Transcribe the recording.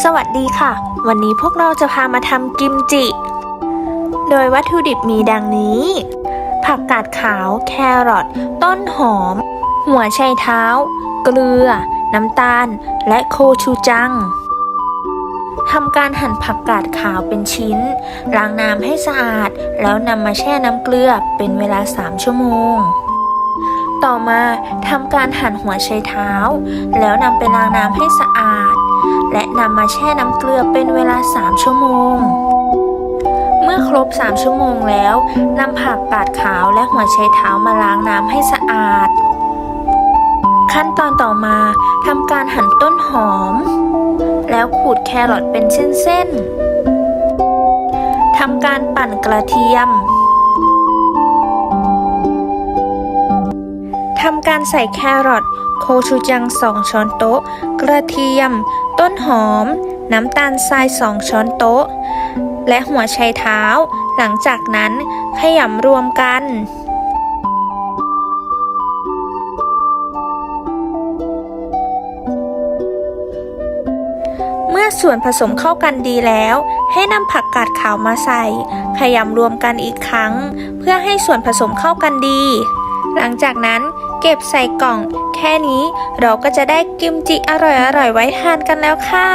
สวัสดีค่ะ วันนี้พวกเราจะพามาทำกิมจิ โดยวัตถุดิบมีดังนี้ ผักกาดขาว แครอท ต้นหอม หัวไชเท้า เกลือ น้ำตาล และโคชูจัง ทำการหั่นผักกาดขาวเป็นชิ้น ล้างน้ำให้สะอาด แล้วนำมาแช่น้ำเกลือเป็นเวลา 3 ชั่วโมงต่อมาทำการหั่นหัวไชเท้า แล้วนำไปล้างน้ำให้สะอาด นำมาแช่น้ำเกลือเป็นเวลา 3 ชั่วโมง เมื่อครบ 3 ชั่วโมงแล้วนำผักกาดขาวและหัวไชเท้ามาล้างน้ำให้สะอาด ขั้นตอนต่อมาทำการหั่นต้นหอม แล้วขูดแครอทเป็นเส้นๆทำการปั่นกระเทียมทำการใส่แครอทโคชูจัง 2 ช้อนโต๊ะ กระเทียม ต้นหอม น้ำตาลทราย2ช้อนโต๊ะ และหัวไชเท้า หลังจากนั้นขยำรวมกันเมื่อส่วนผสมเข้ากันดีแล้ว ให้นำผักกาดขาวมาใส่ ขยำรวมกันอีกครั้ง เพื่อให้ส่วนผสมเข้ากันดี หลังจากนั้นเก็บใส่กล่อง แค่นี้เราก็จะได้กิมจิอร่อยๆไว้ทานกันแล้วค่ะ